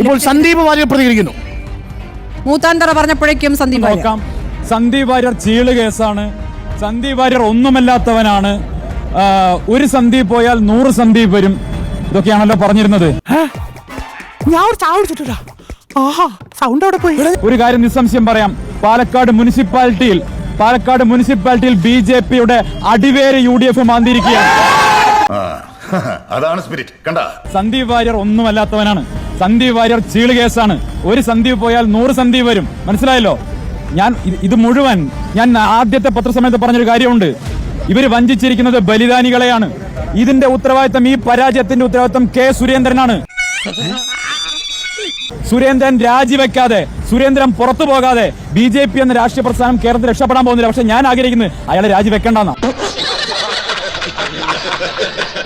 ഇപ്പോൾ സന്ദീപ് വാര്യർ പ്രതികരിക്കുന്നു. മൂത്താന്തറ പറഞ്ഞപ്പോഴേക്കും സന്ദീപ്. നോക്കാം. സന്ദീപ് വാര്യർ ചീൾ കേസാണ്. സന്ദീപ് വാര്യർ ഒന്നുമല്ലാത്തവനാണ്. ഒരു സന്ദീപ് പോയാൽ നൂറ് സന്ദീപ് വരും. ഇതൊക്കെയാണല്ലോ പറഞ്ഞിരുന്നത്. ഞാൻ ഒരു ചായ കുടിച്ചിട്ടില്ല. ആഹാ സൗണ്ട് അവിടെ പോയി? ഒരു കാര്യം നിസ്സംശയം പറയാം. പാലക്കാട് മുനിസിപ്പാലിറ്റിയിൽ പാലക്കാട് മുനിസിപ്പാലിറ്റിയിൽ ബി ജെ പിയുടെ അടിവേര് യു ഡി എഫ് മാന്തിയിരിക്കുകയാണ്. അതാണ് സ്പിരിറ്റ് കണ്ട? സന്ദീപ് വാര്യർ ഒന്നുമല്ലാത്തവനാണ്. സന്ദീപ് വാര്യർ ചീൾ കേസാണ്. ഒരു സന്ദീപ് പോയാൽ നൂറ് സന്ദീപ് വരും. മനസ്സിലായല്ലോ? ഞാൻ ഇത് മുഴുവൻ ഞാൻ ആദ്യത്തെ പത്രസമയത്ത് പറഞ്ഞൊരു കാര്യമുണ്ട്. ഇവർ വഞ്ചിച്ചിരിക്കുന്നത് ബലിദാനികളെയാണ്. ഇതിന്റെ ഉത്തരവാദിത്തം ഈ പരാജയത്തിന്റെ ഉത്തരവാദിത്തം കെ സുരേന്ദ്രനാണ്. സുരേന്ദ്രൻ രാജിവെക്കാതെ സുരേന്ദ്രൻ പുറത്തു പോകാതെ ബി ജെ പി എന്ന രാഷ്ട്രീയ പ്രസ്ഥാനം കേരളത്തിൽ രക്ഷപ്പെടാൻ പോകുന്നില്ല. പക്ഷെ ഞാൻ ആഗ്രഹിക്കുന്നത് അയാളെ രാജിവെക്കേണ്ടെന്നാണ്.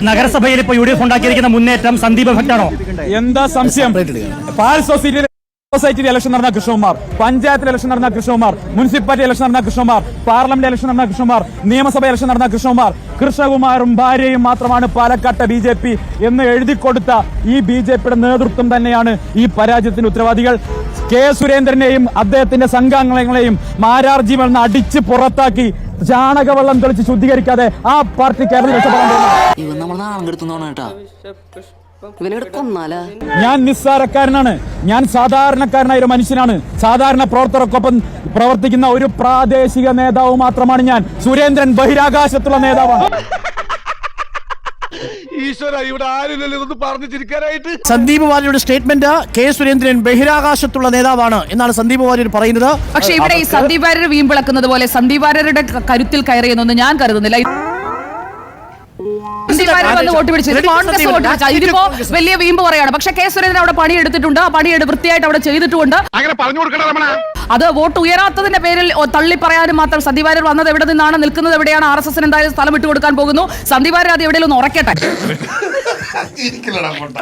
നഗരസഭയിൽ ഇപ്പൊ യു ഡി എഫ് ഉണ്ടാക്കിയിരിക്കുന്ന മുന്നേറ്റം സന്ദീപ് ഭക്താണോ എന്താ സംശയം? പാൽ സൊസൈറ്റിയിലെ സൊസൈറ്റിയിൽ ഇലക്ഷൻ നടന്ന കൃഷ്ണകുമാർ പഞ്ചായത്തിൽ ഇലക്ഷൻ നടന്ന കൃഷ്ണകുമാർ മുനിസിപ്പാലിറ്റി ഇലക്ഷൻ നടന്ന കൃഷ്ണകുമാർ പാർലമെന്റ് ഇലക്ഷൻ നടന്ന കൃഷ്ണകുമാർ നിയമസഭ ഇലക്ഷൻ നടന്ന കൃഷ്ണകുമാർ കൃഷ്ണകുമാറും ഭാര്യയും മാത്രമാണ് പാലക്കാട്ടെ ബി ജെ പി എന്ന് എഴുതി കൊടുത്ത ഈ ബി ജെ പിയുടെ നേതൃത്വം തന്നെയാണ് ഈ പരാജയത്തിന്റെ ഉത്തരവാദികൾ. കെ സുരേന്ദ്രനെയും അദ്ദേഹത്തിന്റെ സംഘാംഗങ്ങളെയും മാരാർജി വന്ന് അടിച്ച് പുറത്താക്കി ചാണകവെള്ളം തെളിച്ച് ശുദ്ധീകരിക്കാതെ ആ പാർട്ടി കേരളത്തിൽ രക്ഷപ്പെടാൻ ഞാൻ നിസ്സാരക്കാരനാണ്. ഞാൻ സാധാരണക്കാരനായ ഒരു മനുഷ്യനാണ്. സാധാരണ പ്രവർത്തകർക്കൊപ്പം പ്രവർത്തിക്കുന്ന ഒരു പ്രാദേശിക നേതാവ് മാത്രമാണ് ഞാൻ. സുരേന്ദ്രൻ ബഹിരാകാശത്തുള്ള നേതാവാണ്. ഈശ്വര ഇവിടെ ആരുമില്ലല്ലോ ഇതൊന്ന് പറഞ്ഞു ചിരിക്കാനായിട്ട് സന്ദീപ് വാര്യരുടെ സ്റ്റേറ്റ്മെന്റ് കെ സുരേന്ദ്രൻ ബഹിരാകാശത്തുള്ള നേതാവാണ് എന്നാണ് സന്ദീപ് വാര്യർ പറയുന്നത്. പക്ഷെ ഇവിടെ ഈ സന്ദീപ് വാര്യർ വീമ്പിളക്കുന്നത് പോലെ സന്ദീപ് വാര്യരുടെ കരുത്തിൽ കയറിയെന്നൊന്നും ഞാൻ കരുതുന്നില്ല. സന്ദീപ് വാര്യർ വന്ന് വോട്ട് പിടിച്ചു ഇത് വോട്ട് പിടിച്ചു. വലിയ വീമ്പ് പറയാണ് പക്ഷെ കെ സുരേന്ദ്രൻ അവിടെ പണിയെടുത്തിട്ടുണ്ട്. ആ പണിയെടുത്ത് വൃത്തിയായിട്ട് അവിടെ ചെയ്തിട്ടുണ്ട് അങ്ങനെ പറഞ്ഞു കൊടുക്കണ അത് വോട്ട് ഉയരാത്തതിന്റെ പേരിൽ തള്ളി പറയാനും മാത്രം സന്ദീപ് വാര്യർ വന്നത് എവിടെ നിന്നാണ്? നിൽക്കുന്നത് എവിടെയാണ്? ആർ എസ് എസിന് എന്തായാലും സ്ഥലം വിട്ടു കൊടുക്കാൻ പോകുന്നു. സന്ദീപ് വാര്യർ അത് എവിടെയെങ്കിലും ഒന്ന് ഉറക്കട്ടെ. പൊട്ട.